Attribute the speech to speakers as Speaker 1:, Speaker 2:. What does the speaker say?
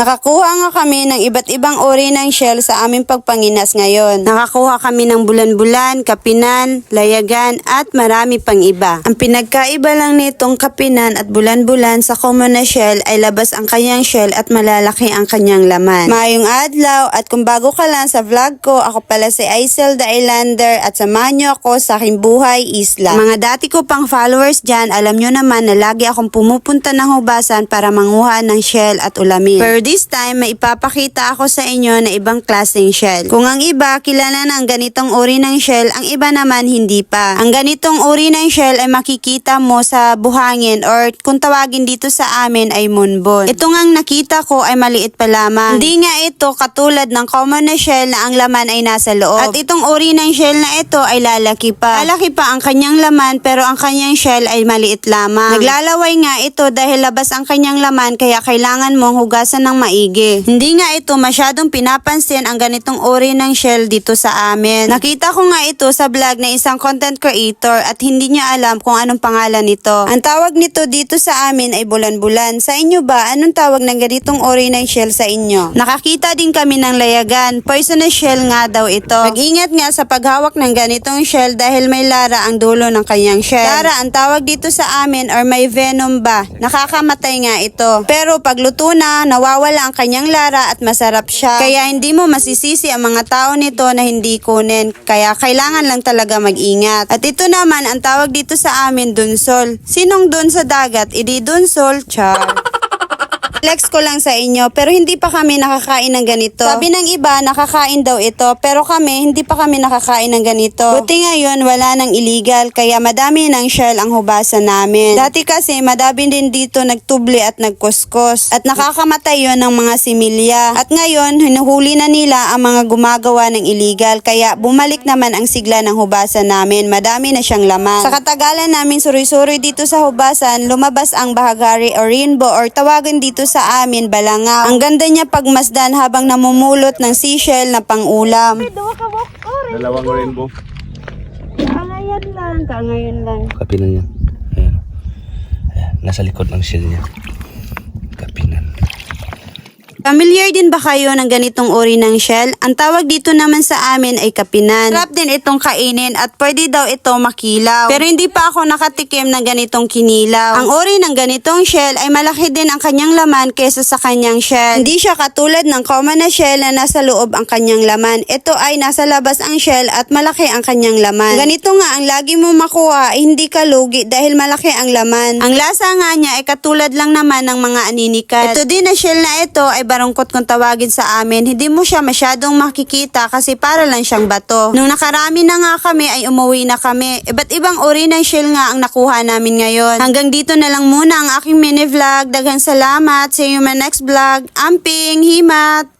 Speaker 1: Nakakuha nga kami ng iba't ibang uri ng shell sa aming pagpanginas ngayon. Nakakuha kami ng bulan-bulan, kapinan, layagan at marami pang iba. Ang pinagkaiba lang nitong kapinan at bulan-bulan sa common na shell ay labas ang kanyang shell at malalaki ang kanyang laman. Mayong adlaw at kung bago ka lang sa vlog ko, ako pala si Aisel the Islander at samahan niyo ako sa aking buhay isla. Mga dati ko pang followers dyan, alam nyo naman na lagi akong pumupunta ng hubasan para manguha ng shell at ulamin. Pero this time, may ipapakita ako sa inyo na ibang klaseng shell. Kung ang iba, kilala na ang ganitong uri ng shell, ang iba naman hindi pa. Ang ganitong uri ng shell ay makikita mo sa buhangin or kung tawagin dito sa amin ay moonbone. Ito ngang nakita ko ay maliit pa lamang. Hindi nga ito katulad ng common na shell na ang laman ay nasa loob. At itong uri ng shell na ito ay lalaki pa. Lalaki pa ang kanyang laman pero ang kanyang shell ay maliit lamang. Naglalaway nga ito dahil labas ang kanyang laman kaya kailangan mong hugasan ng maigi. Hindi nga ito masyadong pinapansin ang ganitong uri ng shell dito sa amin. Nakita ko nga ito sa vlog na isang content creator at hindi niya alam kung anong pangalan nito. Ang tawag nito dito sa amin ay bulan-bulan. Sa inyo ba, anong tawag ng ganitong uri ng shell sa inyo? Nakakita din kami ng layagan. Poisonous shell nga daw ito. Mag-ingat nga sa paghawak ng ganitong shell dahil may lara ang dulo ng kanyang shell. Lara ang tawag dito sa amin or may venom ba. Nakakamatay nga ito. Pero pag luto na, nawawala ang kanyang lara at masarap siya. Kaya hindi mo masisisi ang mga tao nito na hindi kunin. Kaya kailangan lang talaga mag-ingat. At ito naman ang tawag dito sa amin dunsol. Sinong dun sa dagat? Idi dunsol, char. Flex ko lang sa inyo, pero hindi pa kami nakakain ng ganito. Sabi ng iba, nakakain daw ito, pero kami, hindi pa kami nakakain ng ganito. Buti ngayon, wala nang illegal, kaya madami ng shell ang hubasan namin. Dati kasi, madami din dito nagtubli at nagkuskos. At nakakamatay yon ng mga similya. At ngayon, hinuhuli na nila ang mga gumagawa ng illegal, kaya bumalik naman ang sigla ng hubasan namin. Madami na siyang laman. Sa katagalan namin suri-suri dito sa hubasan, lumabas ang bahagari o rainbow or tawagin dito sa amin balangaw. Ang ganda niya pagmasdan habang namumulot ng seashell na pangulam. Ka
Speaker 2: Dalawang rainbow.
Speaker 1: Kangayan lang, kangayan lang.
Speaker 2: Kapinan niya. Ayan. Ayan. Nasa likod ng shell niya. Kapinan.
Speaker 1: Familiar din ba kayo ng ganitong uri ng shell? Ang tawag dito naman sa amin ay kapinan. Sarap din itong kainin at pwede daw ito makilaw. Pero hindi pa ako nakatikim ng ganitong kinilaw. Ang uri ng ganitong shell ay malaki din ang kanyang laman kesa sa kanyang shell. Hindi siya katulad ng common na shell na nasa loob ang kanyang laman. Ito ay nasa labas ang shell at malaki ang kanyang laman. Ganito nga ang lagi mo makuha ay hindi ka lugi dahil malaki ang laman. Ang lasa nga niya ay katulad lang naman ng mga aninikat. Ito din na shell na ito ay barungkot kung tawagin sa amin. Hindi mo siya masyadong makikita kasi para lang siyang bato. Nung nakarami na nga kami ay umuwi na kami. Iba't ibang uri ng shell nga ang nakuha namin ngayon. Hanggang dito na lang muna ang aking mini vlog. Daghang salamat. See you in my next vlog. Amping, himat!